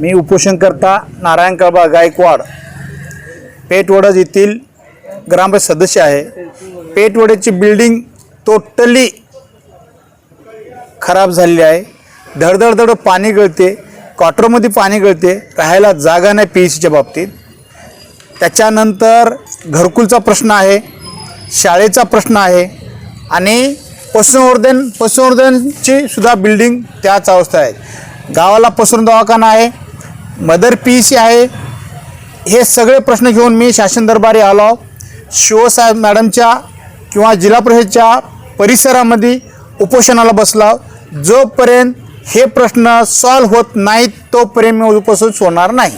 मी उपोषणकर्ता नारायण कळबा गायकवाड पेटवडज येथील ग्रामपंचायत सदस्य आहे. पेटवड्याची बिल्डिंग टोटली खराब झालेली आहे. धडधडधड पाणी गळते क्वार्टरमध्ये पाणी गळते राहायला जागा नाही पी सीच्या बाबतीत. त्याच्यानंतर घरकुलचा प्रश्न आहे शाळेचा प्रश्न आहे आणि पशुसंवर्धन पशुसंवर्धनची सुद्धा बिल्डिंग त्याच अवस्था आहे. गावाला पसरून दवाखाना आहे मदर पी सी आहे. हे सगळे प्रश्न घेऊन मी शासन दरबारी आलो शिवसाहेब मॅडमच्या किंवा जिल्हा परिषदच्या परिसरामध्ये उपोषणाला बसला जोपर्यंत हे प्रश्न सॉल्व्ह होत नाहीत तोपर्यंत मी उपोषण होणार नाही.